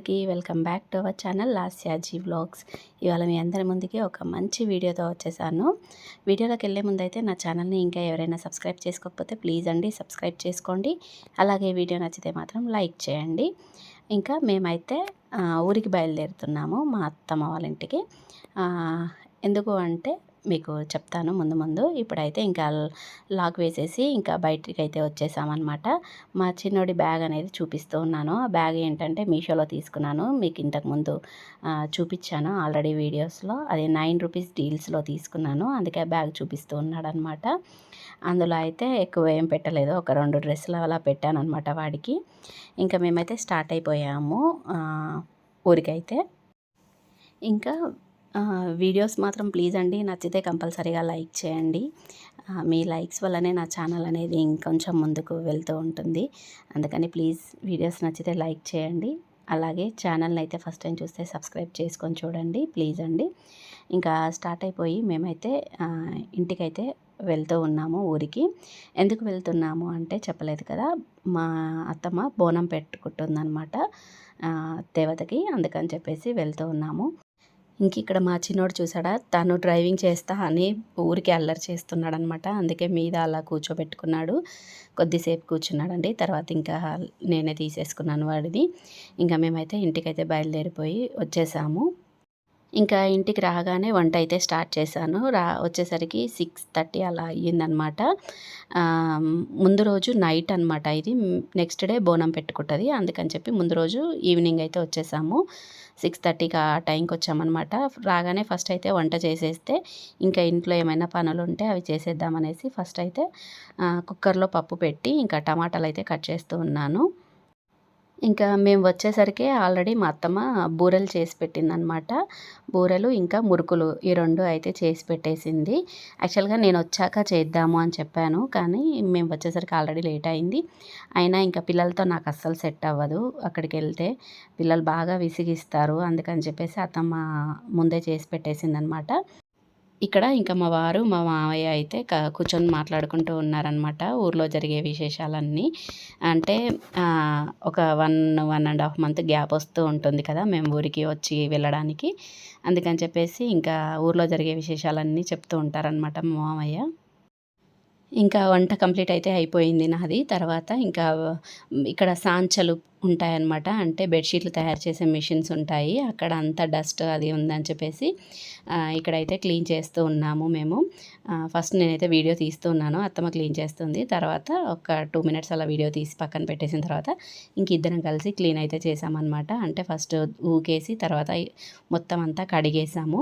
అందరికీ welcome back to our channel Lasyaji vlogs. ఇవాళ మీ అందరి ముందుకి ఒక మంచి వీడియోతో వచ్చేసాను. వీడియోలోకి వెళ్ళే ముందైతే నా ఛానల్ని ఇంకా ఎవరైనా సబ్స్క్రైబ్ చేసుకోకపోతే ప్లీజ్ అండి సబ్స్క్రైబ్ చేసుకోండి. అలాగే వీడియో నచ్చితే మాత్రం లైక్ చేయండి. ఇంకా మేమైతే ఊరికి బయలుదేరుతున్నాము మా అత్తమ్మ వాళ్ళ ఇంటికి. ఎందుకు అంటే మీకు చెప్తాను ముందు ముందు. ఇప్పుడైతే ఇంకా లాక్ వేసేసి ఇంకా బయటికి అయితే వచ్చేసామన్నమాట. మా చిన్నోడి బ్యాగ్ అనేది చూపిస్తూ ఉన్నాను. ఆ బ్యాగ్ ఏంటంటే మీషోలో తీసుకున్నాను. మీకు ఇంతకుముందు చూపించాను ఆల్రెడీ వీడియోస్లో. అది నైన్ రూపీస్ డీల్స్లో తీసుకున్నాను. అందుకే బ్యాగ్ చూపిస్తూ ఉన్నాడనమాట అందులో అయితే ఎక్కువ ఏం పెట్టలేదు. ఒక రెండు డ్రెస్సులు అలా పెట్టాను అనమాట వాడికి. ఇంకా మేమైతే స్టార్ట్ అయిపోయాము ఊరికైతే. ఇంకా వీడియోస్ మాత్రం ప్లీజ్ అండి. నచ్చితే కంపల్సరీగా లైక్ చేయండి. మీ లైక్స్ వల్లనే నా ఛానల్ అనేది ఇంకొంచెం ముందుకు వెళ్తూ ఉంటుంది. అందుకని ప్లీజ్ వీడియోస్ నచ్చితే లైక్ చేయండి. అలాగే ఛానల్ని అయితే ఫస్ట్ టైం చూస్తే సబ్స్క్రైబ్ చేసుకొని చూడండి ప్లీజ్ అండి. ఇంకా స్టార్ట్ అయిపోయి మేమైతే ఇంటికైతే వెళ్తూ ఉన్నాము ఊరికి. ఎందుకు వెళ్తున్నాము అంటే చెప్పలేదు కదా. మా అత్తమ్మ బోనం పెట్టుకుంటుందన్నమాట దేవతకి. అందుకని చెప్పేసి వెళ్తూ ఉన్నాము. ఇంక ఇక్కడ మా చిన్నోడు చూసాడా? తను డ్రైవింగ్ చేస్తా అని ఊరికి అల్లరి చేస్తున్నాడు అనమాట అందుకే మీద అలా కూర్చోబెట్టుకున్నాడు. కొద్దిసేపు కూర్చున్నాడండి. తర్వాత ఇంకా నేనే తీసేసుకున్నాను వాడిది. ఇంకా మేమైతే ఇంటికైతే బయలుదేరిపోయి వచ్చేసాము. ఇంకా ఇంటికి రాగానే వంట అయితే స్టార్ట్ చేశాను. రా వచ్చేసరికి సిక్స్ థర్టీ అలా అయ్యిందనమాట ముందు రోజు నైట్ అనమాట ఇది. నెక్స్ట్ డే బోనం పెట్టుకుంటుంది. అందుకని చెప్పి ముందు రోజు ఈవినింగ్ అయితే వచ్చేసాము. సిక్స్ థర్టీకి ఆ టైంకి వచ్చామన్నమాట. రాగానే ఫస్ట్ అయితే వంట చేసేస్తే ఇంకా ఇంట్లో ఏమైనా పనులు ఉంటే అవి చేసేద్దామనేసి ఫస్ట్ అయితే కుక్కర్లో పప్పు పెట్టి ఇంకా టమాటాలు అయితే కట్ చేస్తూ ఉన్నాను. ఇంకా మేము వచ్చేసరికి ఆల్రెడీ మా అత్తమ్మ బూరెలు చేసి పెట్టిందనమాట బూరెలు ఇంకా మురుకులు ఈ రెండు అయితే చేసి పెట్టేసింది. యాక్చువల్గా నేను వచ్చాక చేద్దాము అని చెప్పాను కానీ మేము వచ్చేసరికి ఆల్రెడీ లేట్ అయింది. అయినా ఇంకా పిల్లలతో నాకు అస్సలు సెట్ అవ్వదు అక్కడికి వెళ్తే. పిల్లలు బాగా విసిగిస్తారు అందుకని చెప్పేసి అత్తమ్మ ముందే చేసి పెట్టేసిందనమాట ఇక్కడ ఇంకా మా వారు మా మావయ్య అయితే క- కూర్చొని మాట్లాడుకుంటూ ఉన్నారనమాట ఊర్లో జరిగే విశేషాలన్నీ. అంటే ఒక one one and half month gap వస్తూ ఉంటుంది కదా మేము ఊరికి వచ్చి వెళ్ళడానికి. అందుకని చెప్పేసి ఇంకా ఊర్లో జరిగే విశేషాలన్నీ చెప్తూ ఉంటారనమాట మా మామయ్య ఇంకా వంట కంప్లీట్ అయితే అయిపోయింది నాది. తర్వాత ఇంకా ఇక్కడ సాంచలు ఉంటాయన్నమాట. అంటే బెడ్షీట్లు తయారు చేసే మిషన్స్ ఉంటాయి. అక్కడ అంతా డస్ట్ అది ఉందని చెప్పేసి ఇక్కడైతే క్లీన్ చేస్తూ ఉన్నాము మేము. ఫస్ట్ నేనైతే వీడియో తీస్తూ ఉన్నాను. అత్తమ్మ క్లీన్ చేస్తుంది. తర్వాత ఒక టూ మినిట్స్ అలా వీడియో తీసి పక్కన పెట్టేసిన తర్వాత ఇంక ఇద్దరం కలిసి క్లీన్ అయితే చేసామన్నమాట. అంటే ఫస్ట్ ఊకేసి తర్వాత మొత్తం అంతా కడిగేసాము.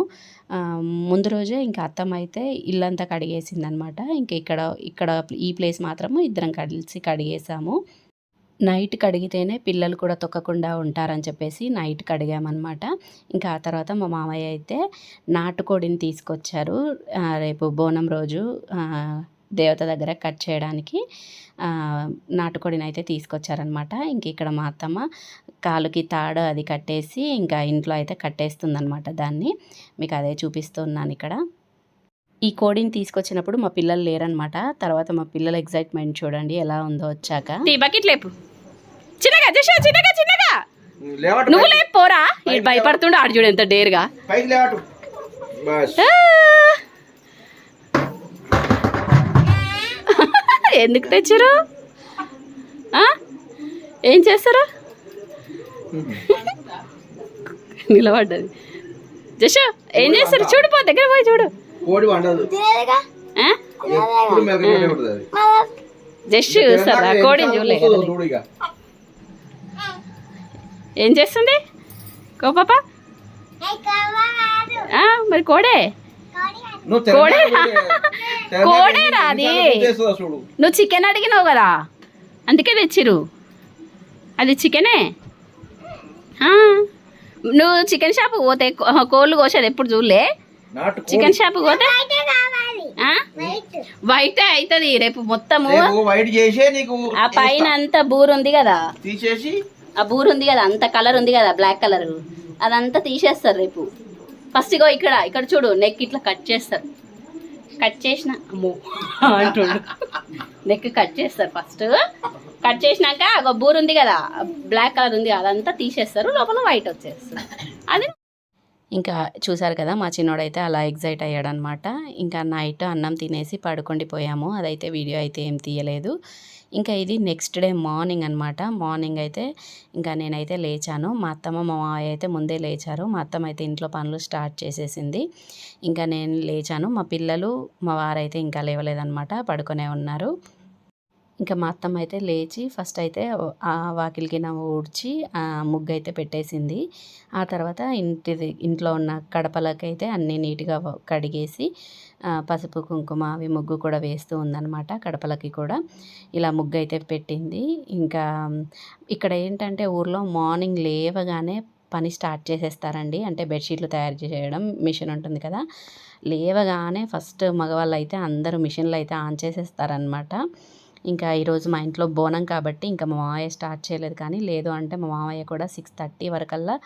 ముందు రోజే ఇంకా అత్తమ్మ అయితే ఇల్లంతా కడిగేసిందనమాట ఇంక ఇక్కడ ఇక్కడ ఈ ప్లేస్ మాత్రము ఇద్దరం కలిసి కడిగేసాము. నైట్ కడిగితేనే పిల్లలు కూడా తొక్కకుండా ఉంటారని చెప్పేసి నైట్ కడిగామన్నమాట. ఇంకా ఆ తర్వాత మా మామయ్య అయితే నాటుకోడిని తీసుకొచ్చారు. రేపు బోనం రోజు దేవత దగ్గర కట్ చేయడానికి నాటుకోడిని అయితే తీసుకొచ్చారనమాట ఇంక ఇక్కడ మా అత్తమ్మ కాలుకి తాడు అది కట్టేసి ఇంకా ఇంట్లో అయితే కట్టేస్తుందనమాట దాన్ని. మీకు అదే చూపిస్తున్నాను ఇక్కడ. ఈ కోడిని తీసుకొచ్చినప్పుడు మా పిల్లలు లేరనమాట తర్వాత మా పిల్లల ఎగ్జైట్మెంట్ చూడండి ఎలా ఉందో వచ్చాక. టీ బకెట్ లేపు. చిన్నగా జష చిన్నగా చిన్నగా. నువ్వు లేపు పోరా ఈ భయపడుతుండే ఆడు చూడు ఎంత డేర్గా. పైకి లేవటు బస్. ఆ! ఎందుకు తెచ్చారు? ఆ? ఏం చేస్తారు? నిలబడ్డది. జష ఏం చేస్తారు? చూడు పో దగ్గర పోయి చూడు. జస్ట్ చూస్తారా కోడిని చూడలే కదా చూడు చూడు ఇక. ఏం చేస్తుంది? కో పాప? ఆ, మరి కోడే? కోడే. కోడే. రా. అది. చేస్తుందా చూడు నువ్వు చికెన్ అడిగినావు కదా. అందుకే తెచ్చిరు అది చికెనే? నువ్వు చికెన్ షాప్ పోతే కోళ్ళు కోసేది ఎప్పుడు చూడలే? నాటు చికెన్ షాప్ పోతే? ఆ? వైటే. అవుతుంది రేపు మొత్తము. రేపు వైట్ చేసే నీకు ఆ పైన అంత బూరు ఉంది కదా. తీసేసి ఆ బూరు ఉంది కదా అంత కలర్ ఉంది కదా బ్లాక్ కలర్. అదంతా తీసేస్తారు రేపు. ఫస్ట్ ఇగో ఇక్కడ ఇక్కడ చూడు నెక్ ఇట్లా కట్ చేస్తారు. కట్ చేసిన అమ్మో అంటుడు. నెక్ కట్ చేస్తారు ఫస్ట్ కట్ చేసినాక ఒక బూర్ ఉంది కదా బ్లాక్ కలర్ ఉంది అదంతా తీసేస్తారు లోపల వైట్ వచ్చేస్తారు అది ఇంకా చూసారు కదా మా చిన్నోడైతే అలా ఎగ్జైట్ అయ్యాడనమాట ఇంకా నైట్ అన్నం తినేసి పడుకుండిపోయాము అదైతే వీడియో అయితే ఏం తీయలేదు. ఇంకా ఇది నెక్స్ట్ డే మార్నింగ్ అనమాట మార్నింగ్ అయితే ఇంకా నేనైతే లేచాను. మా అత్తమ్మ మా మావయ్య అయితే ముందే లేచారు. మా అత్తమ్మ అయితే ఇంట్లో పనులు స్టార్ట్ చేసేసింది. ఇంకా నేను లేచాను. మా పిల్లలు మా వారైతే ఇంకా లేవలేదన్నమాట. పడుకునే ఉన్నారు. ఇంకా మా అత్తమ్మ అయితే లేచి ఫస్ట్ అయితే ఆ వాకిలికి నా ఊడ్చి ఆ ముగ్గు అయితే పెట్టేసింది. ఆ తర్వాత ఇంటిది ఇంట్లో ఉన్న కడపలకైతే అన్నీ నీట్గా కడిగేసి పసుపు కుంకుమ అవి ముగ్గు కూడా వేస్తూ ఉందన్నమాట కడపలకి కూడా. ఇలా ముగ్గు అయితే పెట్టింది. ఇంకా ఇక్కడ ఏంటంటే ఊర్లో మార్నింగ్ లేవగానే పని స్టార్ట్ చేసేస్తారండి. అంటే బెడ్షీట్లు తయారు చేయడం మిషన్ ఉంటుంది కదా. లేవగానే ఫస్ట్ మగవాళ్ళు అయితే అందరూ మిషన్లు అయితే ఆన్ చేసేస్తారనమాట ఇంకా ఈరోజు మా ఇంట్లో బోనం కాబట్టి ఇంకా మా మామయ్య స్టార్ట్ చేయలేదు కానీ లేదు అంటే మా మామయ్య కూడా సిక్స్ థర్టీ వరకల్లా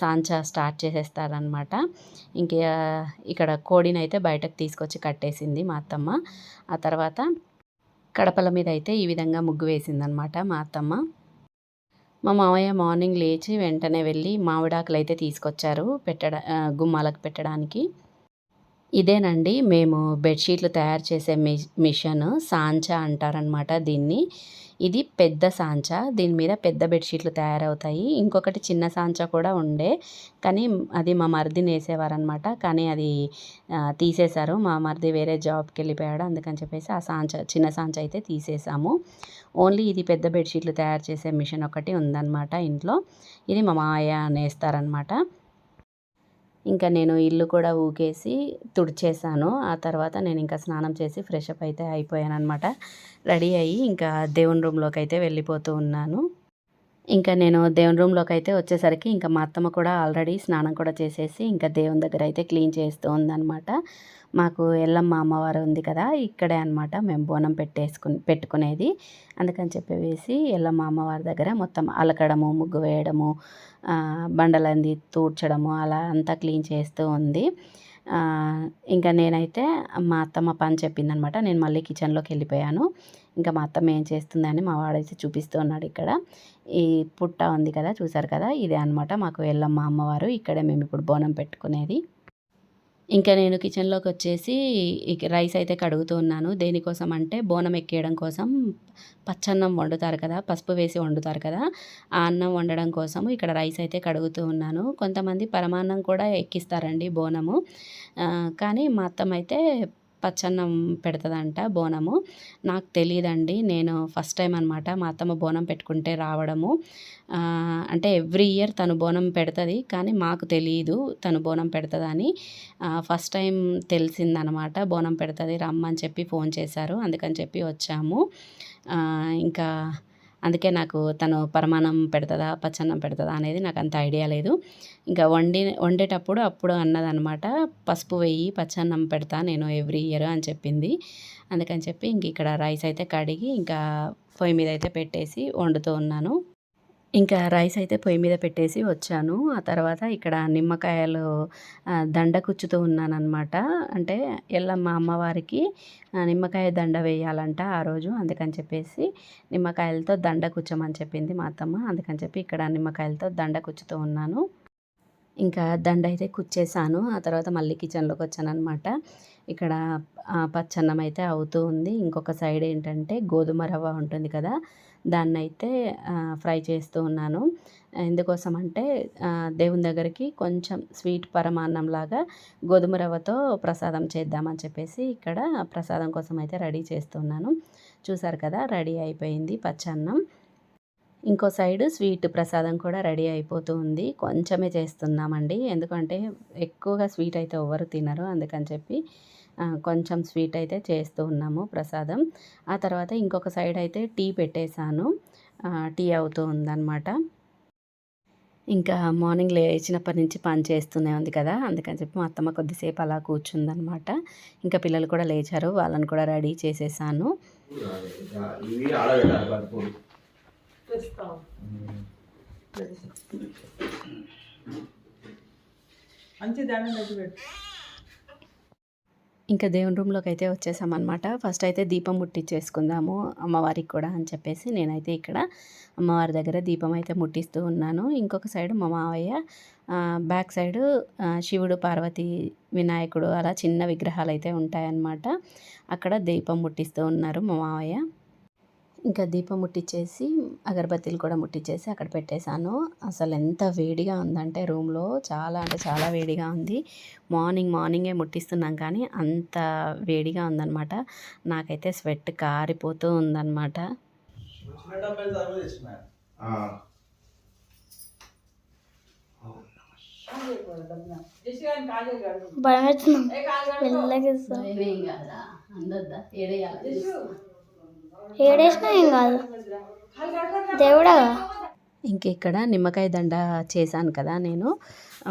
సాంచా స్టార్ట్ చేసేస్తారనమాట ఇంక ఇక్కడ కోడిని అయితే బయటకు తీసుకొచ్చి కట్టేసింది మా అత్తమ్మ. ఆ తర్వాత కడపల మీద అయితే ఈ విధంగా ముగ్గు వేసిందనమాట మా అత్తమ్మ. మా మామయ్య మార్నింగ్ లేచి వెంటనే వెళ్ళి మామిడాకులు అయితే తీసుకొచ్చారు పెట్టడ గుమ్మాలకు పెట్టడానికి. ఇదేనండి. మేము బెడ్షీట్లు తయారు చేసే మి మిషన్ సాంచా అంటారనమాట దీన్ని. ఇది పెద్ద సాంచా. దీని మీద పెద్ద బెడ్షీట్లు తయారవుతాయి. ఇంకొకటి చిన్న సాంచా కూడా ఉండే. కానీ అది మా మరిదిని వేసేవారనమాట కానీ అది తీసేశారు. మా మరిది వేరే జాబ్కి వెళ్ళిపోయాడు అందుకని చెప్పేసి ఆ సాంచా చిన్న సాంచా అయితే తీసేసాము. ఓన్లీ ఇది పెద్ద బెడ్షీట్లు తయారు చేసే మిషన్ ఒకటి ఉందన్నమాట ఇంట్లో. ఇది మా మాయ నేస్తారనమాట ఇంకా నేను ఇల్లు కూడా ఊకేసి తుడిచేసాను ఆ తర్వాత నేను ఇంకా స్నానం చేసి ఫ్రెష్ అప్ అయితే అయిపోయాను అనమాట రెడీ అయ్యి ఇంకా దేవుని రూమ్లోకి అయితే వెళ్ళిపోతూ ఉన్నాను. ఇంకా నేను దేవుని రూమ్లోకి అయితే వచ్చేసరికి ఇంకా మా అత్తమ్మ కూడా ఆల్రెడీ స్నానం కూడా చేసేసి ఇంకా దేవుని దగ్గర అయితే క్లీన్ చేస్తూ ఉందన్నమాట. మాకు ఎల్లమ్మ అమ్మవారు ఉంది కదా ఇక్కడే అనమాట మేము బోనం పెట్టేసుకుని పెట్టుకునేది. అందుకని చెప్పేసి ఎల్లమ్మ అమ్మవారి దగ్గర మొత్తం అలకడము ముగ్గు వేయడము బండలంది తూడ్చడము అలా అంతా క్లీన్ చేస్తూ ఉంది. ఇంకా నేనైతే మా అత్తమ్మ పని చెప్పిందనమాట నేను మళ్ళీ కిచెన్లోకి వెళ్ళిపోయాను. ఇంకా మా అత్తమ్మ ఏం చేస్తుందని మా వాడైతే చూపిస్తూ ఉన్నాడు ఇక్కడ. ఈ పుట్ట ఉంది కదా చూసారు కదా ఇదే అనమాట మాకు ఎల్లమ్మ అమ్మవారు. ఇక్కడే మేము ఇప్పుడు బోనం పెట్టుకునేది. ఇంకా నేను కిచెన్లోకి వచ్చేసి రైస్ అయితే కడుగుతూ ఉన్నాను. దేనికోసం అంటే బోనం ఎక్కేయడం కోసం పచ్చన్నం వండుతారు కదా పసుపు వేసి వండుతారు కదా ఆ అన్నం వండడం కోసం ఇక్కడ రైస్ అయితే కడుగుతూ ఉన్నాను. కొంతమంది పరమాన్నం కూడా ఎక్కిస్తారండి బోనము. కానీ మా అత్తమ్మ అయితే పచ్చన్నం పెడతదంట బోనము. నాకు తెలియదండి నేను ఫస్ట్ టైం అనమాట మా అత్తమ్మ బోనం పెట్టుకుంటే రావడము. అంటే ఎవ్రీ ఇయర్ తను బోనం పెడుతుంది కానీ మాకు తెలియదు తను బోనం పెడుతుందని. ఫస్ట్ టైం తెలిసిందనమాట బోనం పెడుతుంది రమ్మని చెప్పి ఫోన్ చేశారు. అందుకని చెప్పి వచ్చాము. ఇంకా అందుకే నాకు తను పరమాన్నం పెడుతుందా పచ్చన్నం పెడుతుందా అనేది నాకు అంత ఐడియా లేదు. ఇంకా వండి వండేటప్పుడు అప్పుడు అన్నదనమాట పసుపు వేయి పచ్చన్నం పెడతా నేను ఎవ్రీ ఇయర్ అని చెప్పింది. అందుకని చెప్పి ఇంక ఇక్కడ రైస్ అయితే కడిగి ఇంకా పొయ్యి మీద అయితే పెట్టేసి వండుతూ ఉన్నాను. ఇంకా రైస్ అయితే పొయ్యి మీద పెట్టేసి వచ్చాను. ఆ తర్వాత ఇక్కడ నిమ్మకాయలు దండ కుచ్చుతూ ఉన్నానమాట అంటే ఎల్లమ్మ అమ్మవారికి నిమ్మకాయ దండ వేయాలంట ఆ రోజు. అందుకని చెప్పేసి నిమ్మకాయలతో దండ కుచ్చమని చెప్పింది మా అత్తమ్మ. అందుకని చెప్పి ఇక్కడ నిమ్మకాయలతో దండ కుచ్చుతూ ఉన్నాను. ఇంకా దండ అయితే కుచ్చేసాను. ఆ తర్వాత మళ్ళీ కిచెన్లోకి వచ్చానమాట ఇక్కడ పచ్చన్నం అయితే అవుతూ ఉంది. ఇంకొక సైడ్ ఏంటంటే గోధుమ రవ్వ ఉంటుంది కదా దాన్ని అయితే ఫ్రై చేస్తూ ఉన్నాను. ఎందుకోసం అంటే దేవుని దగ్గరికి కొంచెం స్వీట్ పరమాన్నం లాగా గోధుమ రవ్వతో ప్రసాదం చేద్దామని చెప్పేసి ఇక్కడ ప్రసాదం కోసం అయితే రెడీ చేస్తున్నాను చూసారు కదా రెడీ అయిపోయింది పచ్చన్నం. ఇంకో సైడ్ స్వీట్ ప్రసాదం కూడా రెడీ అయిపోతూ ఉంది. కొంచెమే చేస్తున్నామండి. ఎందుకంటే ఎక్కువగా స్వీట్ అయితే ఎవరు తినరు. అందుకని చెప్పి కొంచెం స్వీట్ అయితే చేస్తూ ఉన్నాము ప్రసాదం. ఆ తర్వాత ఇంకొక సైడ్ అయితే టీ పెట్టేశాను. టీ అవుతూ ఉందన్నమాట. ఇంకా మార్నింగ్ లేచినప్పటి నుంచి పని చేస్తూనే ఉంది కదా అందుకని చెప్పి మా అత్తమ్మ కొద్దిసేపు అలా కూర్చుందనమాట ఇంకా పిల్లలు కూడా లేచారు వాళ్ళని కూడా రెడీ చేసేసాను. మంచి పెట్టు. ఇంకా దేవుని రూమ్లోకి అయితే వచ్చేసామన్నమాట. ఫస్ట్ అయితే దీపం ముట్టించేసుకుందాము అమ్మవారికి కూడా అని చెప్పేసి నేనైతే ఇక్కడ అమ్మవారి దగ్గర దీపం అయితే ముట్టిస్తూ ఉన్నాను. ఇంకొక సైడ్ మా మావయ్య బ్యాక్ సైడ్ శివుడు పార్వతి వినాయకుడు అలా చిన్న విగ్రహాలు అయితే ఉంటాయన్నమాట. అక్కడ దీపం ముట్టిస్తూ ఉన్నారు మా మావయ్య. ఇంకా దీపం ముట్టించేసి అగరబత్తీలు కూడా ముట్టించేసి అక్కడ పెట్టేశాను. అసలు ఎంత వేడిగా ఉందంటే రూమ్లో. చాలా అంటే చాలా వేడిగా ఉంది. మార్నింగ్ మార్నింగే ముట్టిస్తున్నాం కానీ అంత వేడిగా ఉందన్నమాట. నాకైతే స్వెట్ కారిపోతూ ఉందన్నమాట. ఇస్తాం. ఏడేసినా ఏం కాదు. దేవుడా. ఇంక ఇక్కడ నిమ్మకాయ దండ చేశాను కదా నేను.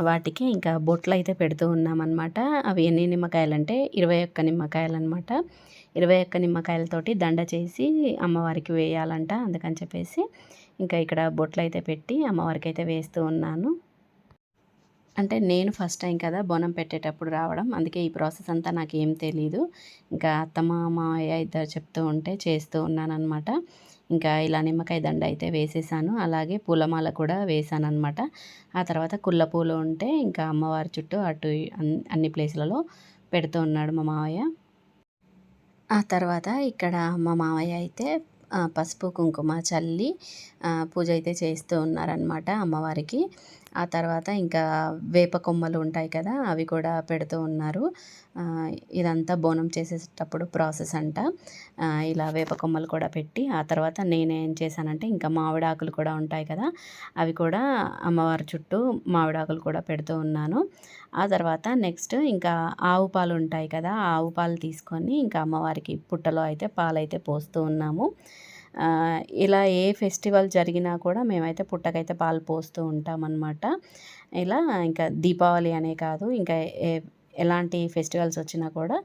వాటికి ఇంకా బొట్లు అయితే పెడుతూ ఉన్నామన్నమాట. అవి ఎన్ని నిమ్మకాయలు అంటే ఇరవై ఒక్క నిమ్మకాయలు అనమాట ఇరవై ఒక్క నిమ్మకాయలతోటి దండ చేసి అమ్మవారికి వేయాలంట అందుకని చెప్పేసి. ఇంకా ఇక్కడ బొట్లు అయితే పెట్టి అమ్మవారికి అయితే వేస్తూ ఉన్నాను. అంటే నేను ఫస్ట్ టైం కదా బోనం పెట్టేటప్పుడు రావడం. అందుకే ఈ ప్రాసెస్ అంతా నాకు ఏం తెలీదు. ఇంకా అత్తమ్మ మావయ్య ఇద్దరు చెప్తూ ఉంటే చేస్తూ ఉన్నానమాట ఇంకా ఇలా నిమ్మకాయ దండ అయితే వేసేసాను. అలాగే పూలమాల కూడా వేసాను అనమాట ఆ తర్వాత కుల్ల పూలు ఉంటే ఇంకా అమ్మవారి చుట్టూ అటు అన్- అన్ని ప్లేసులలో పెడుతూ ఉన్నాడు మా మావయ్య. ఆ తర్వాత ఇక్కడ మా మావయ్య అయితే పసుపు కుంకుమ చల్లి పూజ అయితే చేస్తూ ఉన్నారనమాట అమ్మవారికి. ఆ తర్వాత ఇంకా వేప కొమ్మలు ఉంటాయి కదా అవి కూడా పెడుతూ ఉన్నారు. ఇదంతా బోనం చేసేటప్పుడు ప్రాసెస్ అంట. ఇలా వేప కొమ్మలు కూడా పెట్టి ఆ తర్వాత నేనేం చేశానంటే ఇంకా మామిడాకులు కూడా ఉంటాయి కదా అవి కూడా అమ్మవారి చుట్టూ మామిడాకులు కూడా పెడుతూ ఉన్నాను. ఆ తర్వాత నెక్స్ట్ ఇంకా ఆవు పాలు ఉంటాయి కదా ఆవు పాలు తీసుకొని ఇంకా అమ్మవారికి పుట్టలో అయితే పాలైతే పోస్తూ ఉన్నాము. ఇలా ఏ ఫెస్టివల్ జరిగినా కూడా మేమైతే పుట్టకైతే పాలు పోస్తూ ఉంటామన్నమాట. ఇలా ఇంకా దీపావళి అనే కాదు ఇంకా ఏ ఎలాంటి ఫెస్టివల్స్ వచ్చినా కూడా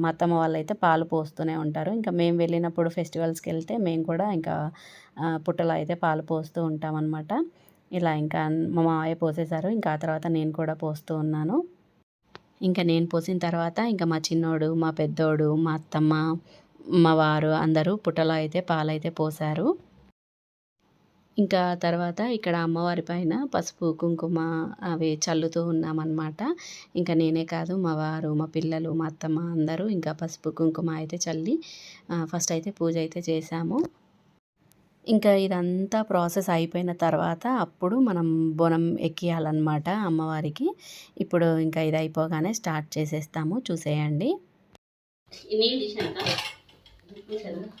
మా అత్తమ్మ వాళ్ళు అయితే పాలు పోస్తూనే ఉంటారు. ఇంకా మేము వెళ్ళినప్పుడు ఫెస్టివల్స్కి వెళ్తే మేము కూడా ఇంకా పుట్టలో అయితే పాలు పోస్తూ ఉంటామన్నమాట. ఇలా ఇంకా మా మావయ్య పోసేశారు. ఇంకా ఆ తర్వాత నేను కూడా పోస్తూ ఉన్నాను. ఇంకా నేను పోసిన తర్వాత ఇంకా మా చిన్నోడు మా పెద్దోడు మా అత్తమ్మ మా వారు అందరూ పుట్టలో అయితే పాలైతే పోసారు ఇంకా తర్వాత ఇక్కడ అమ్మవారి పైన పసుపు కుంకుమ అవి చల్లుతూ ఉన్నామన్నమాట. ఇంకా నేనే కాదు మా వారు మా పిల్లలు మా అత్తమ్మ అందరూ ఇంకా పసుపు కుంకుమ అయితే చల్లి ఫస్ట్ అయితే పూజ అయితే చేశాము. ఇంకా ఇదంతా ప్రాసెస్ అయిపోయిన తర్వాత అప్పుడు మనం బొనం ఎక్కియాలన్నమాట అమ్మవారికి. ఇప్పుడు ఇంకా ఇది అయిపోగానే స్టార్ట్ చేసేస్తాము. చూసేయండి. నీళ్ళు తీసినాక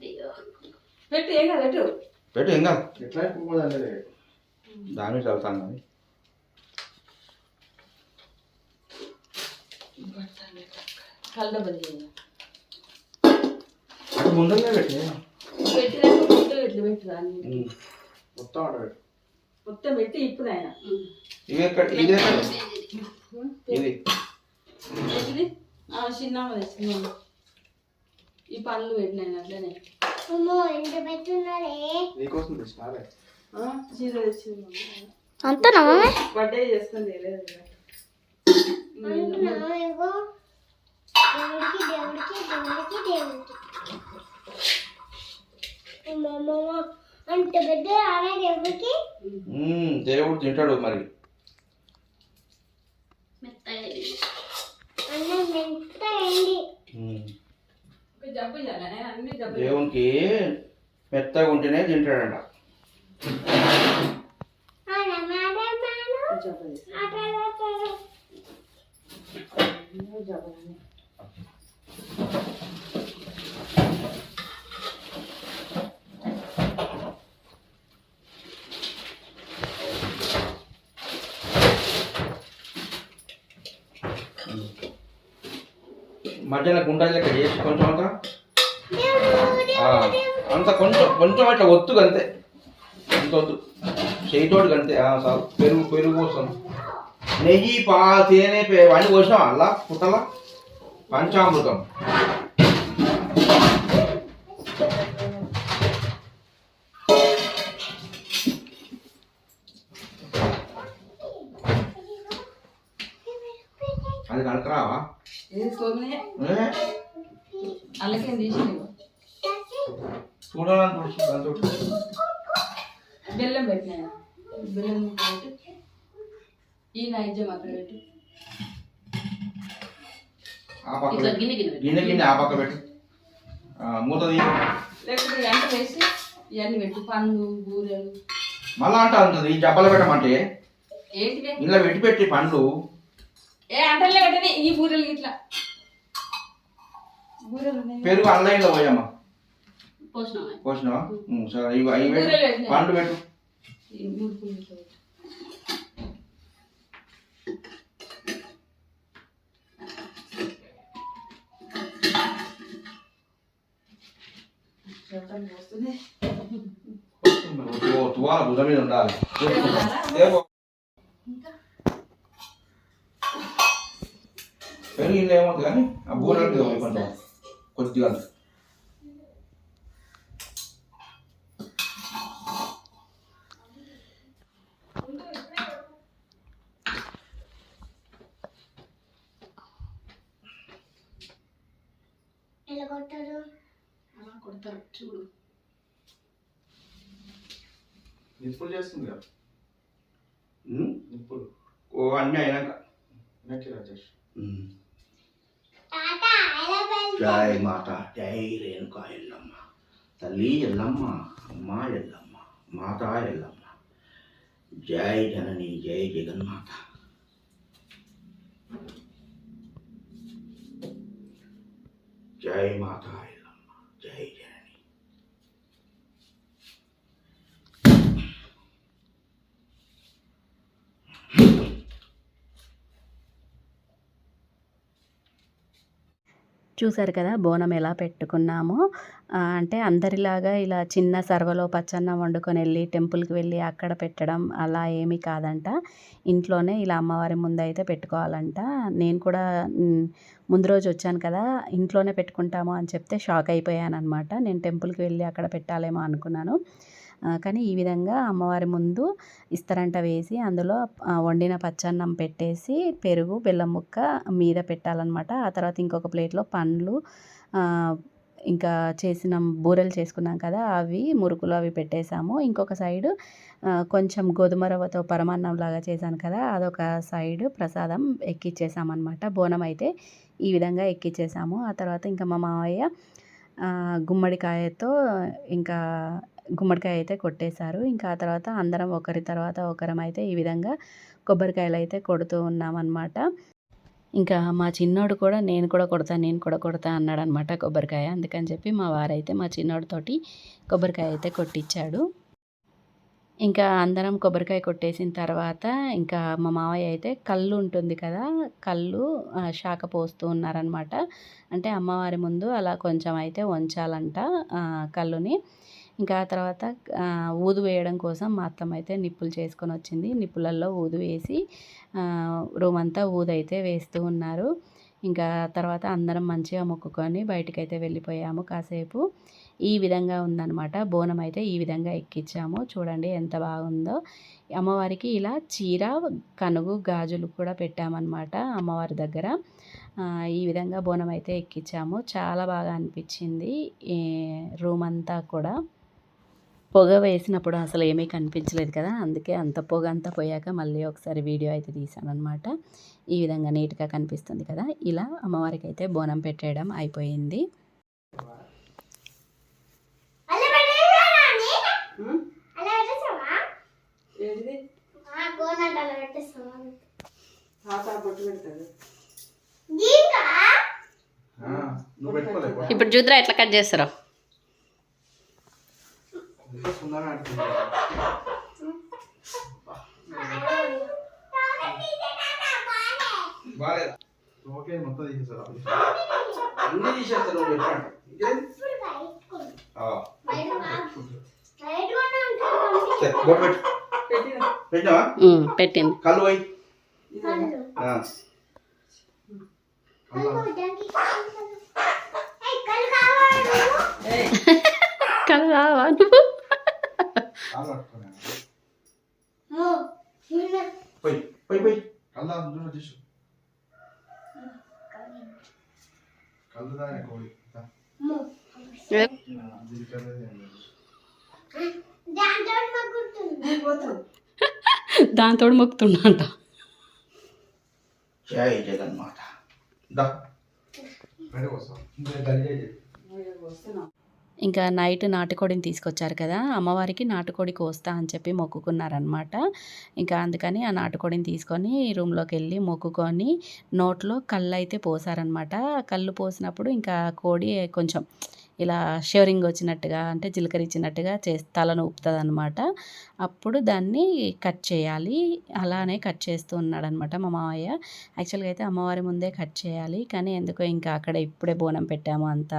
అయ్యో పెట్టు. ఏం కాదు ఎట్లా అయిపోతుందంటే దాని మీద చదువుతాను కానీ అటు ముందరనే పెట్టి. మొత్తం ఆడ పెట్టు మొత్తం పెట్టి ఇప్పుడు ఆయన ఇది. ఎక్కడ ఇది. ఎక్కడ ఇది ఏంటిది ఆ చిన్న చిన్న ఈ పనులు పెట్టినాయి అట్లనే. తెచ్చింది అంతనా? బర్త్డే మ్మ్, దేవుడు తింటాడు మరి. దేవునికి మెత్తగా ఉంటేనే తింటాడంట. జబ్బు మధ్యలో గుండా లెక్క చేసి కొంచెం అంత. అంత కొంచెం కొంచెం అట్లా ఒత్తుగా అంతే అంత వద్దు చేయితోడు అంతే సార్ పెరుగు పెరుగు పోస్తాం నెయ్యి పా తేనె పె- పోసినాం అలా పుట్టలా పంచామృతం. చూడాలని చూసి దాంతో బెల్లం పెట్టినా? బెల్లం పెట్టి. ఈ నైజం అక్కడ పెట్టి. ఆ పక్క ఇట్లా. గిన్నె గిన్నె గిన్నె గిన్నె ఆ పక్క పెట్టు. మూత లేకపోతే గంట వేసి ఇవన్నీ పెట్టు. పండ్లు బూరెలు. మళ్ళా అంటా ఉంటుంది ఈ జబ్బలు పెట్టమంటే. ఏంటివే ఇలా పెట్టి పెట్టి పండ్లు ఏ అంటలే పెట్టని ఈ బూరెలు ఇట్లా. బూరెలు పెరుగు ఆన్లైన్లో పోయమ్మా. పోసినావా? సరే ఇవి అవి పెట్టు. తువాల భుజం మీద ఉండాలి. ఏమో. పెరుగు ఇల్లు ఏమవుతుంది కానీ ఆ బూరెలు కొంచెం కొద్దిగా కొట్టారు అలా కొడతారు. చూడు. నిప్పులు చేస్తుంది కదా? నిప్పులు. ఓ అన్నీ అయినాక. రాజేష్ జై మాత జై రేణుకా ఎల్లమ్మ. తల్లి ఎల్లమ్మ అమ్మ ఎల్లమ్మ మాత ఎల్లమ్మ. జై జనని జై జగన్మాత. జై మాత ఎల్లమ్మ జై జనని చూసారు కదా బోనం ఎలా పెట్టుకున్నామో. అంటే అందరిలాగా ఇలా చిన్న సర్వలో పచ్చన్నం వండుకొని వెళ్ళి టెంపుల్కి వెళ్ళి అక్కడ పెట్టడం అలా ఏమీ కాదంట. ఇంట్లోనే ఇలా అమ్మవారి ముందు అయితే పెట్టుకోవాలంట. నేను కూడా ముందు రోజు వచ్చాను కదా ఇంట్లోనే పెట్టుకుంటాము అని చెప్తే షాక్ అయిపోయాను అనమాట నేను టెంపుల్కి వెళ్ళి అక్కడ పెట్టాలేమో అనుకున్నాను. కానీ ఈ విధంగా అమ్మవారి ముందు ఇస్తరంట వేసి అందులో వండిన పచ్చన్నం పెట్టేసి పెరుగు బెల్లం ముక్క మీద పెట్టాలన్నమాట. ఆ తర్వాత ఇంకొక ప్లేట్లో పండ్లు ఇంకా చేసిన బూరెలు చేసుకున్నాం కదా అవి మురుకులు అవి పెట్టేసాము ఇంకొక సైడు కొంచెం గోధుమ రవ్వతో పరమాన్నం లాగా చేశాను కదా అదొక సైడ్ ప్రసాదం ఎక్కిచ్చేసామన్నమాట. బోనం అయితే ఈ విధంగా ఎక్కిచ్చేసాము. ఆ తర్వాత ఇంకా మా మావయ్య గుమ్మడికాయతో ఇంకా గుమ్మడికాయ అయితే కొట్టేశారు. ఇంకా ఆ తర్వాత అందరం ఒకరి తర్వాత ఒకరం అయితే ఈ విధంగా కొబ్బరికాయలు అయితే కొడుతూ ఉన్నామన్నమాట. ఇంకా మా చిన్నోడు కూడా నేను కూడా కొడతా నేను కూడా కొడతా అన్నాడు అనమాట కొబ్బరికాయ. అందుకని చెప్పి మా వారైతే మా చిన్నోడితోటి కొబ్బరికాయ అయితే కొట్టించాడు ఇంకా అందరం కొబ్బరికాయ కొట్టేసిన తర్వాత ఇంకా మా మావయ్య అయితే కళ్ళు ఉంటుంది కదా కళ్ళు శాఖ పోస్తూ ఉన్నారనమాట అంటే అమ్మవారి ముందు అలా కొంచెం అయితే ఉంచాలంట కళ్ళుని. ఇంకా ఆ తర్వాత ఊదు వేయడం కోసం మా అత్తమ్మ అయితే నిప్పులు చేసుకొని వచ్చింది. నిప్పులలో ఊదు వేసి రూమ్ అంతా ఊదైతే వేస్తూ ఉన్నారు. ఇంకా తర్వాత అందరం మంచిగా మొక్కుకొని బయటకైతే వెళ్ళిపోయాము కాసేపు. ఈ విధంగా ఉందన్నమాట. బోనం అయితే ఈ విధంగా ఎక్కించాము చూడండి ఎంత బాగుందో. అమ్మవారికి ఇలా చీర కనుగు గాజులు కూడా పెట్టామన్నమాట అమ్మవారి దగ్గర. ఈ విధంగా బోనం అయితే ఎక్కించాము చాలా బాగా అనిపించింది రూమ్ అంతా కూడా. పొగ వేసినప్పుడు అసలు ఏమీ కనిపించలేదు కదా. అందుకే అంత పొగ అంతా పోయాక మళ్ళీ ఒకసారి వీడియో అయితే తీసాను అనమాట ఈ విధంగా నీట్గా కనిపిస్తుంది కదా. ఇలా అమ్మవారికి అయితే బోనం పెట్టేయడం అయిపోయింది. అలా పెట్టేసావా నాని? ఉం? అలా పెట్టేసావా ఏంటిది ఆ గోనట్ అలా పెట్టేసావా తాత పొట్టు పెడతాడు దీంకా ఆ, నువ్వు పెట్టుకోలేవు ఇప్పుడు చూద్రా ఎట్లా కట్ చేస్తారో ఇంకా సుందరగా అంటుంది బాగాలేదా ఓకే మొత్తం తీసేసారు? అన్నీ తీసేస్తారు నువ్వు చెప్పండి పెట్టింది కళ్ళు పోయి కళ్ళు ఆ. కళ్ళు దానికి ఏయ్ కళ్ళు కావాలి నువ్వు? ఏయ్ కదా నువ్వు కాలు పట్టుకున్నాను ఓ, నిన్న పోయి పోయి పోయి కళ్ళు తీసు కళ్ళు దాని కోడి దాంతో మొక్కుతున్నా అంట మొక్కుతుండంట జై జగన్మాత దా బయటకు వస్తాం ఇంకా గల్లీ అయితే. ఇంకా నైట్ నాటుకోడిని తీసుకొచ్చారు కదా అమ్మవారికి నాటుకోడి కోస్తా అని చెప్పి మొక్కుకున్నారనమాట ఇంకా అందుకని ఆ నాటుకోడిని తీసుకొని రూమ్లోకి వెళ్ళి మొక్కుకొని నోట్లో కళ్ళు అయితే పోసారనమాట కళ్ళు పోసినప్పుడు ఇంకా కోడి కొంచెం ఇలా షివరింగ్ వచ్చినట్టుగా అంటే చిలకరించినట్టుగా చే తలను ఊపుతుంది అనమాట అప్పుడు దాన్ని కట్ చేయాలి. అలానే కట్ చేస్తూ ఉన్నాడు అనమాట మా మామయ్య యాక్చువల్గా అయితే అమ్మవారి ముందే కట్ చేయాలి. కానీ ఎందుకో ఇంకా అక్కడ ఇప్పుడే బోనం పెట్టాము అంత.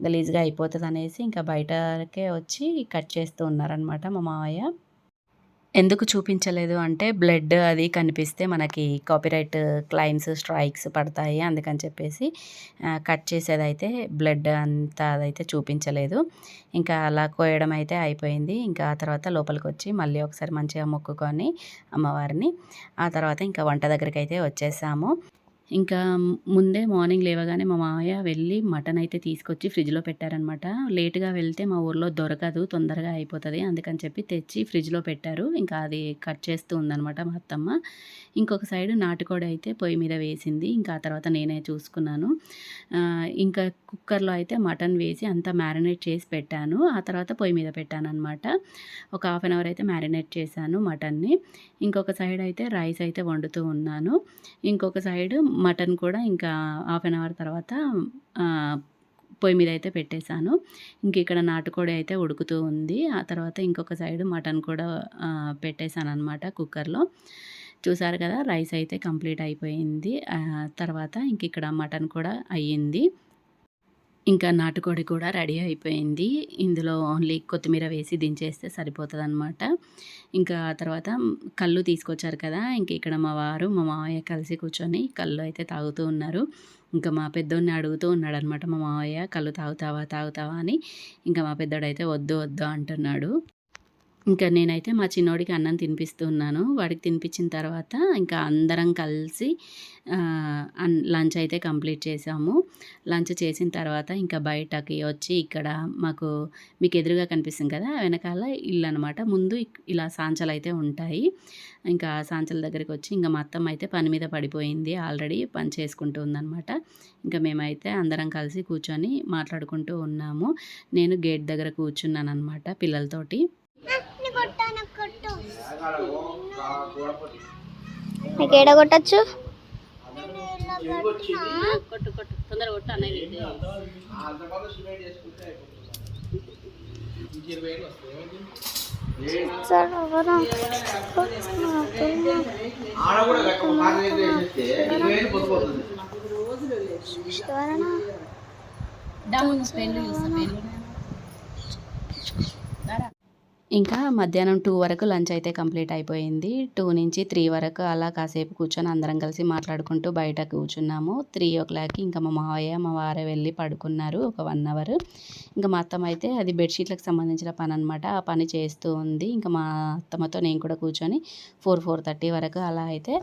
గలీజ్గా అయిపోతుంది అనేసి ఇంకా బయటకే వచ్చి కట్ చేస్తూ ఉన్నారనమాట మా మావయ్య. ఎందుకు చూపించలేదు అంటే బ్లడ్ అది కనిపిస్తే మనకి కాపీరైట్ క్లైమ్స్ స్ట్రైక్స్ పడతాయి అందుకని చెప్పేసి కట్ చేసేది అయితే బ్లడ్ అంతా అదైతే చూపించలేదు. ఇంకా అలా కోయడం అయితే అయిపోయింది. ఇంకా ఆ తర్వాత లోపలికి వచ్చి మళ్ళీ ఒకసారి మంచిగా మొక్కుకొని అమ్మవారిని ఆ తర్వాత ఇంకా వంట దగ్గరికి అయితే వచ్చేసాము. ఇంకా ముందే మార్నింగ్ లేవగానే మా మామయ్య వెళ్ళి మటన్ అయితే తీసుకొచ్చి ఫ్రిడ్జ్లో పెట్టారనమాట లేట్గా వెళ్తే మా ఊర్లో దొరకదు తొందరగా అయిపోతుంది అందుకని చెప్పి తెచ్చి ఫ్రిడ్జ్లో పెట్టారు. ఇంకా అది కట్ చేస్తూ ఉందనమాట మా అత్తమ్మ. ఇంకొక సైడ్ నాటుకోడి అయితే పొయ్యి మీద వేసింది. ఇంకా ఆ తర్వాత నేనే చూసుకున్నాను. ఇంకా కుక్కర్లో అయితే మటన్ వేసి అంతా మ్యారినేట్ చేసి పెట్టాను. ఆ తర్వాత పొయ్యి మీద పెట్టాను అనమాట ఒక హాఫ్ అన్ అవర్ అయితే మ్యారినేట్ చేశాను మటన్ని. ఇంకొక సైడ్ అయితే రైస్ అయితే వండుతూ ఉన్నాను. ఇంకొక సైడ్ మటన్ కూడా ఇంకా హాఫ్ అన్ అవర్ తర్వాత పొయ్యి మీద అయితే పెట్టేశాను. ఇంక ఇక్కడ నాటుకోడి అయితే ఉడుకుతూ ఉంది. ఆ తర్వాత ఇంకొక సైడ్ మటన్ కూడా పెట్టేశాను అనమాట కుక్కర్లో. చూసారు కదా రైస్ అయితే కంప్లీట్ అయిపోయింది. తర్వాత ఇంక ఇక్కడ మటన్ కూడా అయ్యింది. ఇంకా నాటుకోడి కూడా రెడీ అయిపోయింది. ఇందులో ఓన్లీ కొత్తిమీర వేసి దించేస్తే సరిపోతుంది అనమాట ఇంకా ఆ తర్వాత కళ్ళు తీసుకొచ్చారు కదా ఇంక ఇక్కడ మా వారు మా మావయ్య కలిసి కూర్చొని కళ్ళు అయితే తాగుతూ ఉన్నారు. ఇంకా మా పెద్దోడిని అడుగుతూ ఉన్నాడు అనమాట మా మావయ్య కళ్ళు తాగుతావా తాగుతావా అని. ఇంకా మా పెద్దోడైతే అయితే వద్దు వద్దు అంటున్నాడు. ఇంకా నేనైతే మా చిన్నోడికి అన్నం తినిపిస్తూ ఉన్నాను వాడికి తినిపించిన తర్వాత ఇంకా అందరం కలిసి అన్- లంచ్ అయితే కంప్లీట్ చేసాము. లంచ్ చేసిన తర్వాత ఇంకా బయటకి వచ్చి ఇక్కడ మాకు మీకు ఎదురుగా కనిపిస్తుంది కదా వెనకాల ఇల్లు అనమాట ముందు ఇలా సాంచలు అయితే ఉంటాయి. ఇంకా సాంచల దగ్గరికి వచ్చి ఇంకా మా అత్తమ్మ అయితే పని మీద పడిపోయింది. ఆల్రెడీ పని చేసుకుంటూ ఉందన్నమాట. ఇంకా మేమైతే అందరం కలిసి కూర్చొని మాట్లాడుకుంటూ ఉన్నాము. నేను గేట్ దగ్గర కూర్చున్నాను అనమాట పిల్లలతోటి. నాకు ఏడ కొట్టచ్చు? కొట్టు కొట్టు తొందర కొట్టు అన్నయ్య అంతమంది సిమెంట్ చేసుకుంటే అయిపోతుంది ఇంకా మధ్యాహ్నం టూ వరకు లంచ్ అయితే కంప్లీట్ అయిపోయింది. టూ నుంచి త్రీ వరకు అలా కాసేపు కూర్చొని అందరం కలిసి మాట్లాడుకుంటూ బయట కూర్చున్నాము. త్రీ ఓ క్లాక్కి ఇంకా మా మావయ్య మా వారే వెళ్ళి పడుకున్నారు ఒక వన్ అవర్ ఇంకా మా అత్తమ్మ అయితే అది బెడ్షీట్లకు సంబంధించిన పని అనమాట ఆ పని చేస్తూ ఉంది. ఇంకా మా అత్తమ్మతో నేను కూడా కూర్చొని ఫోర్ ఫోర్ థర్టీ వరకు అలా అయితే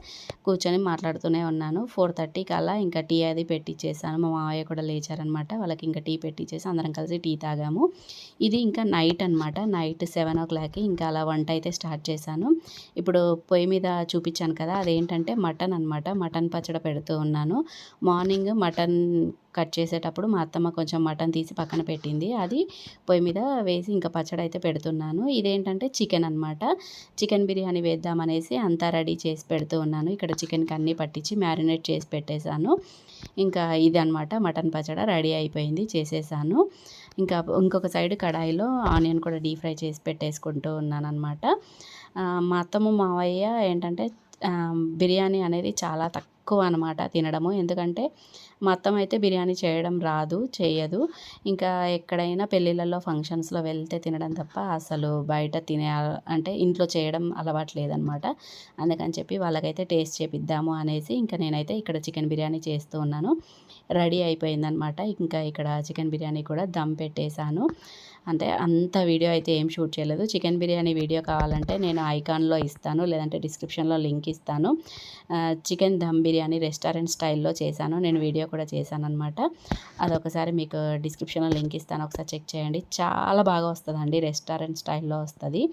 కూర్చొని మాట్లాడుతూనే ఉన్నాను. ఫోర్ థర్టీకి అలా ఇంకా టీ అది పెట్టించేసాను మా మావయ్య కూడా లేచారనమాట వాళ్ళకి ఇంకా టీ పెట్టించేసి అందరం కలిసి టీ తాగాము. ఇది ఇంకా నైట్ అనమాట నైట్ సెవెన్ ఓ క్లాక్కి ఇంకా అలా వంట అయితే స్టార్ట్ చేశాను. ఇప్పుడు పొయ్యి మీద చూపించాను కదా అదేంటంటే మటన్ అనమాట మటన్ పచ్చడి పెడుతూ ఉన్నాను. మార్నింగ్ మటన్ కట్ చేసేటప్పుడు మా అత్తమ్మ కొంచెం మటన్ తీసి పక్కన పెట్టింది. అది పొయ్యి మీద వేసి ఇంకా పచ్చడి అయితే పెడుతున్నాను. ఇదేంటంటే చికెన్ అనమాట చికెన్ బిర్యానీ వేద్దామనేసి అంతా రెడీ చేసి పెడుతూ ఉన్నాను. ఇక్కడ చికెన్కి అన్నీ పట్టించి మ్యారినేట్ చేసి పెట్టేశాను. ఇంకా ఇది అనమాట మటన్ పచ్చడి రెడీ అయిపోయింది చేసేసాను ఇంకా ఇంకొక సైడ్ కడాయిలో ఆనియన్ కూడా డీప్ ఫ్రై చేసి పెట్టేసుకుంటూ ఉన్నానమాట మా అత్తమ్మ మావయ్య ఏంటంటే బిర్యానీ అనేది చాలా తక్కువ అనమాట తినడము. ఎందుకంటే మా అత్తమ్మ అయితే బిర్యానీ చేయడం రాదు చేయదు. ఇంకా ఎక్కడైనా పెళ్ళిళ్ళలో ఫంక్షన్స్లో వెళ్తే తినడం తప్ప అసలు బయట తినే అంటే ఇంట్లో చేయడం అలవాటు లేదనమాట అందుకని చెప్పి వాళ్ళకైతే టేస్ట్ చేపిద్దాము అనేసి ఇంకా నేనైతే ఇక్కడ చికెన్ బిర్యానీ చేస్తూ ఉన్నాను. రెడీ అయిపోయిందనమాట ఇంకా ఇక్కడ చికెన్ బిర్యానీ కూడా దమ్ పెట్టేశాను. అంటే అంత వీడియో అయితే ఏం షూట్ చేయలేదు. చికెన్ బిర్యానీ వీడియో కావాలంటే నేను ఐకాన్లో ఇస్తాను లేదంటే డిస్క్రిప్షన్లో లింక్ ఇస్తాను. చికెన్ దమ్ బిర్యానీ రెస్టారెంట్ స్టైల్లో చేశాను నేను వీడియో కూడా చేశాను అనమాట అదొకసారి మీకు డిస్క్రిప్షన్లో లింక్ ఇస్తాను ఒకసారి చెక్ చేయండి. చాలా బాగా వస్తుందండి రెస్టారెంట్ స్టైల్లో వస్తుంది.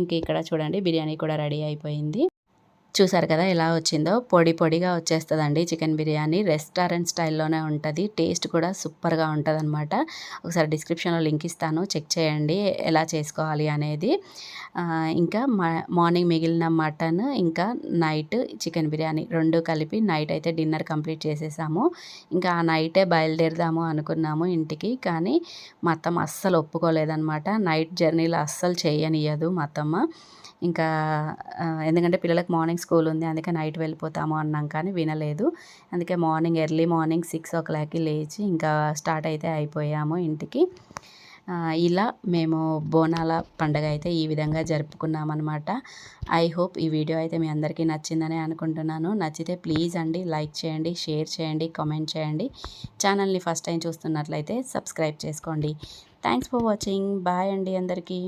ఇంక ఇక్కడ చూడండి బిర్యానీ కూడా రెడీ అయిపోయింది. చూసారు కదా ఎలా వచ్చిందో? పొడి పొడిగా వచ్చేస్తుందండి చికెన్ బిర్యానీ. రెస్టారెంట్ స్టైల్లోనే ఉంటుంది. టేస్ట్ కూడా సూపర్గా ఉంటుంది అనమాట ఒకసారి డిస్క్రిప్షన్లో లింక్ ఇస్తాను. చెక్ చేయండి ఎలా చేసుకోవాలి అనేది. ఇంకా మా- మార్నింగ్ మిగిలిన మటన్ ఇంకా నైట్ చికెన్ బిర్యానీ రెండు కలిపి నైట్ అయితే డిన్నర్ కంప్లీట్ చేసేసాము. ఇంకా ఆ నైటే బయలుదేరదాము అనుకున్నాము ఇంటికి కానీ మా అత్తమ్మ అస్సలు ఒప్పుకోలేదన్నమాట. నైట్ జర్నీలో అస్సలు చేయనియదు మా అత్తమ్మ. ఇంకా ఎందుకంటే పిల్లలకు మార్నింగ్ స్కూల్ ఉంది అందుకే నైట్ వెళ్ళిపోతాము అన్నాం కానీ వినలేదు. అందుకే మార్నింగ్ ఎర్లీ మార్నింగ్ సిక్స్ ఓ క్లాక్కి లేచి ఇంకా స్టార్ట్ అయితే అయిపోయాము ఇంటికి. ఇలా మేము బోనాల పండగ అయితే ఈ విధంగా జరుపుకున్నాం అనమాట ఐ హోప్ ఈ వీడియో అయితే మీ అందరికీ నచ్చిందని అనుకుంటున్నాను. నచ్చితే ప్లీజ్ అండి లైక్ చేయండి షేర్ చేయండి కామెంట్ చేయండి. ఛానల్ని ఫస్ట్ టైం చూస్తున్నట్లయితే సబ్స్క్రైబ్ చేసుకోండి. Thanks for watching. బాయ్ అండి అందరికీ.